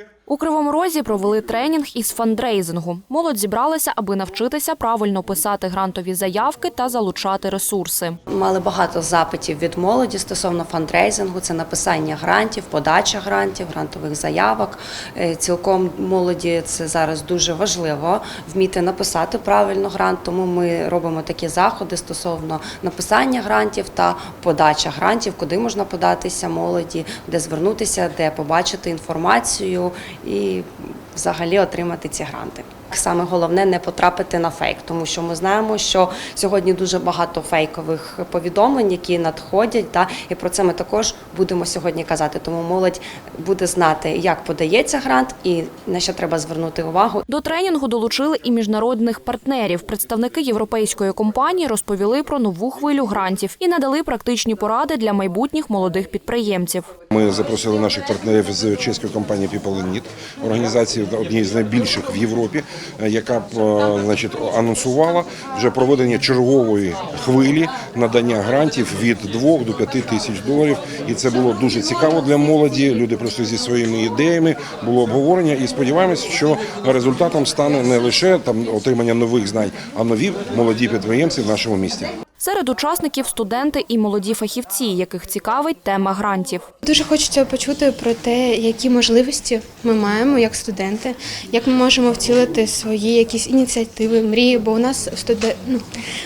dia. У Кривому Розі провели тренінг із фандрейзингу. Молодь зібралася, аби навчитися правильно писати грантові заявки та залучати ресурси. Мали багато запитів від молоді стосовно фандрейзингу, це написання грантів, подача грантів, грантових заявок. Е, Цілком молоді це зараз дуже важливо вміти написати правильно грант. Тому ми робимо такі заходи стосовно написання грантів та подача грантів, куди можна податися молоді, де звернутися, де побачити інформацію і взагалі отримати ці гранти. Саме головне не потрапити на фейк, тому що ми знаємо, що сьогодні дуже багато фейкових повідомлень, які надходять, та і про це ми також будемо сьогодні казати. Тому молодь буде знати, як подається грант і на що треба звернути увагу. До тренінгу долучили і міжнародних партнерів. Представники європейської компанії розповіли про нову хвилю грантів і надали практичні поради для майбутніх молодих підприємців. Ми запросили наших партнерів з чеської компанії People in Need, організації однієї з найбільших в Європі, е, яка е, значить, анонсувала вже проведення чергової хвилі надання грантів від 2 до 5 тисяч доларів. І це було дуже цікаво для молоді. Люди просто зі своїми ідеями було обговорення. І сподіваємось, що результатом стане не лише там отримання нових знань, а нові молоді підприємці в нашому місті. Серед учасників студенти і молоді фахівці, яких цікавить тема грантів. Дуже хочеться почути про те, які можливості ми маємо як студенти, як ми можемо втілити свої якісь ініціативи, мрії. Бо у нас студе... ну,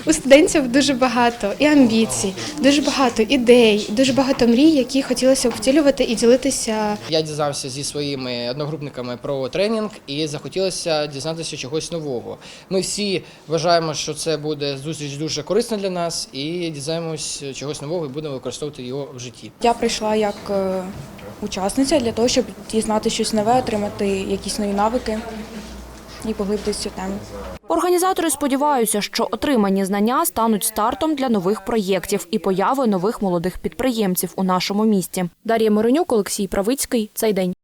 у студентів дуже багато і амбіцій, дуже багато ідей, дуже багато мрій, які хотілося б втілювати і ділитися Я дізнався зі своїми одногрупниками про тренінг і захотілося дізнатися чогось нового. Ми всі вважаємо, що це буде зустріч дуже корисна для нас, і дізнаємось чогось нового і будемо використовувати його в житті. Я прийшла як е, учасниця для того, щоб дізнати щось нове, отримати якісь нові навики і поглибитися в цю тему. Організатори сподіваються, що отримані знання стануть стартом для нових проєктів і появи нових молодих підприємців у нашому місті. Дар'я Миронюк, Олексій Правицький. Цей день.